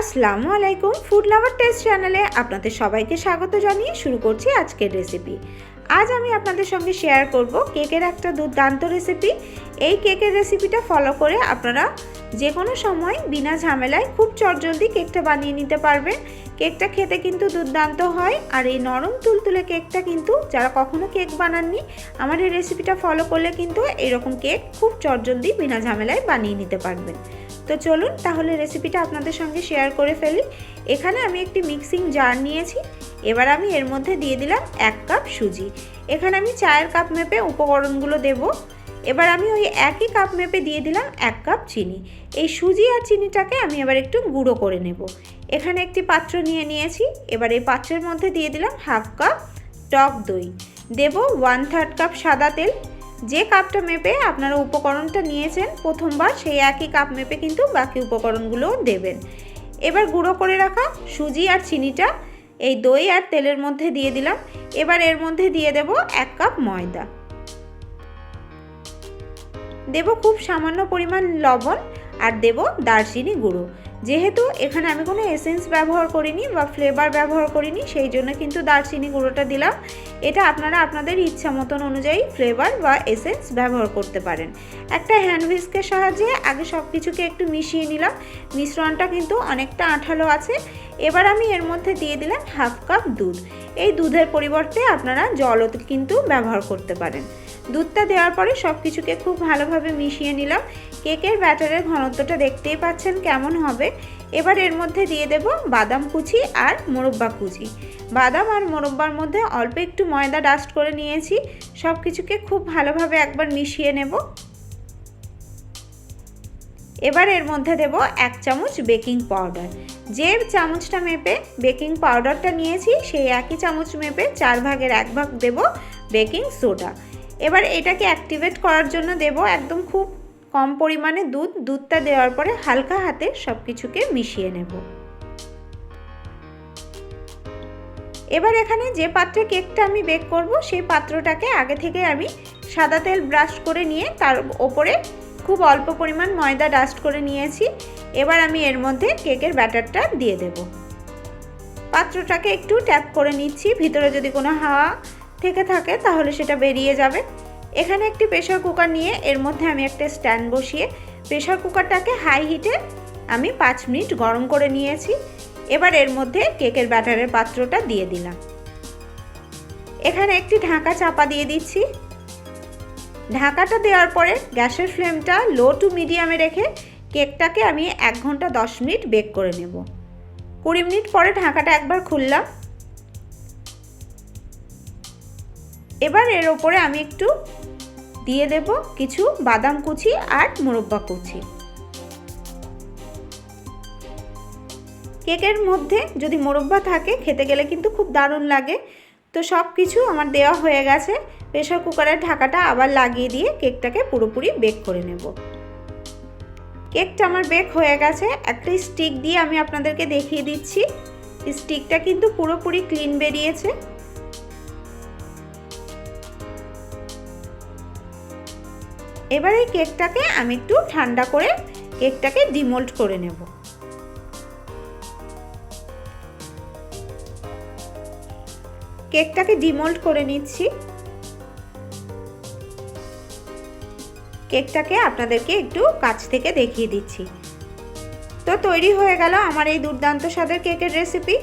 আসসালামু আলাইকুম food lover test চ্যানেলে আপনাদের সবাইকে স্বাগত জানিয়ে শুরু করছি আজকের রেসিপি আজ আমি আপনাদের সঙ্গে শেয়ার করব কেকের একটা দুর্দান্ত রেসিপি এই কেকের রেসিপিটা ফলো করে আপনারা যে কোনো সময় বিনা ঝামেলায় খুব চটজলদি কেকটা বানিয়ে নিতে পারবেন। কেকটা খেতে কিন্তু দুর্দান্ত হয়। আর এই নরম তুলতুলে কেকটা কিন্তু যারা কখনো কেক বানাননি আমার এই রেসিপিটা ফলো করলে কিন্তু এরকম কেক খুব চটজলদি বিনা ঝামেলায় বানিয়ে নিতে পারবেন। তো চলুন তাহলে রেসিপিটা আপনাদের সঙ্গে শেয়ার করে ফেলি। এখানে আমি একটি মিক্সিং জার নিয়েছি। এবার আমি এর মধ্যে দিয়ে দিলাম এক কাপ সুজি। এখানে আমি চায়ের কাপ মেপে উপকরণগুলো দেব। এবার আমি ওই একই কাপ মেপে দিয়ে দিলাম এক কাপ চিনি। এই সুজি আর চিনিটাকে আমি এবার একটু গুঁড়ো করে নেব। এখানে একটি পাত্র নিয়ে নিয়েছি। এবার এই পাত্রের মধ্যে দিয়ে দিলাম হাফ কাপ টক দই। দেব ওয়ান থার্ড কাপ সাদা তেল। যে কাপটা মেপে আপনারা উপকরণটা নিয়েছেন প্রথমবার, সেই একই কাপ মেপে কিন্তু বাকি উপকরণগুলোও দেবেন। এবার গুঁড়ো করে রাখা সুজি আর চিনিটা এই দই আর তেলের মধ্যে দিয়ে দিলাম। এবার এর মধ্যে দিয়ে দেব এক কাপ ময়দা। দেব খুব সামান্য পরিমাণ লবণ আর দেব দারচিনি গুঁড়ো। যেহেতু এখানে আমি কোনো এসেন্স ব্যবহার করিনি বা ফ্লেভার ব্যবহার করিনি, সেই জন্য কিন্তু দারচিনি গুঁড়োটা দিলাম। এটা আপনারা আপনাদের ইচ্ছা মতন অনুযায়ী ফ্লেভার বা এসেন্স ব্যবহার করতে পারেন। একটা হ্যান্ড হুইস্কের সাহায্যে আগে সব কিছুকে একটু মিশিয়ে নিলাম। মিশ্রণটা কিন্তু অনেকটা আঠালো আছে। এবার আমি এর মধ্যে দিয়ে দিলাম হাফ কাপ দুধ। এই দুধের পরিবর্তে আপনারা জলও কিন্তু ব্যবহার করতে পারেন। দুধটা দেওয়ার পরে সব কিছুকে খুব ভালোভাবে মিশিয়ে নিলাম। কেকের ব্যাটারের ঘনত্বটা দেখতেই পাচ্ছেন কেমন হবে। এবার এর মধ্যে দিয়ে দেব বাদাম কুচি আর মোরব্বা কুচি। বাদাম আর মোরব্বার মধ্যে অল্প একটু ময়দা ডাস্ট করে নিয়েছি। সব কিছুকে খুব ভালোভাবে একবার মিশিয়ে নেব। এবার এর মধ্যে দেব এক চামচ বেকিং পাউডার। যে চামচটা মেপে বেকিং পাউডারটা নিয়েছি, সেই একই চামচ মেপে চার ভাগের এক ভাগ দেব বেকিং সোডা। এবার এটাকে অ্যাক্টিভেট করার জন্য দেব একদম খুব কম পরিমাণে দুধ। দুধটা দেওয়ার পরে হালকা হাতে সব কিছুকে মিশিয়ে নেব। এবার এখানে যে পাত্রে কেকটা আমি বেক করব, সেই পাত্রটাকে আগে থেকে আমি সাদা তেল ব্রাশ করে নিয়ে তার ওপরে খুব অল্প পরিমাণ ময়দা ডাস্ট করে নিয়েছি। এবার আমি এর মধ্যে কেকের ব্যাটারটা দিয়ে দেব। পাত্রটাকে একটু ট্যাপ করে নিচ্ছি। ভিতরে যদি কোনো হাওয়া থেকে থাকে, তাহলে সেটা বেরিয়ে যাবে। এখানে একটি প্রেশার কুকার নিয়ে এর মধ্যে আমি একটা স্ট্যান্ড বসিয়ে প্রেশার কুকারটাকে হাই হিটে আমি পাঁচ মিনিট গরম করে নিয়েছি। এবার এর মধ্যে কেকের ব্যাটারের পাত্রটা দিয়ে দিলাম। এখানে একটি ঢাকা চাপা দিয়ে দিচ্ছি। ঢাকাটা দেওয়ার পরে গ্যাসের ফ্লেমটা লো টু মিডিয়ামে রেখে কেকটাকে আমি এক ঘণ্টা দশ মিনিট বেক করে নেব। কুড়ি মিনিট পরে ঢাকাটা একবার খুললাম। এবার এর ওপরে আমি একটু দিয়ে দেব কিছু বাদাম কুচি আর মোরব্বা কুচি। কেকের মধ্যে যদি মোরব্বা থাকে, খেতে গেলে কিন্তু খুব দারুণ লাগে। তো সব কিছু আমার দেওয়া হয়ে গেছে। প্রেশার কুকারের ঢাকাটা আবার লাগিয়ে দিয়ে কেকটাকে পুরোপুরি বেক করে নেব। কেকটা আমার বেক হয়ে গেছে। একটা স্টিক দিয়ে আমি আপনাদেরকে দেখিয়ে দিচ্ছি। স্টিকটা কিন্তু পুরোপুরি ক্লিন বেরিয়েছে। এবার এই কেকটাকে আমি একটু ঠান্ডা করে কেকটাকে ডিমোল্ড করে নেব। কেকটাকে ডিমোল্ড করে নিচ্ছি। কেকটাকে আপনাদেরকে একটু কাছ থেকে দেখিয়ে দিচ্ছি। তো তৈরি হয়ে গেল আমার এই দুর্দান্ত স্বাদের কেকের রেসিপি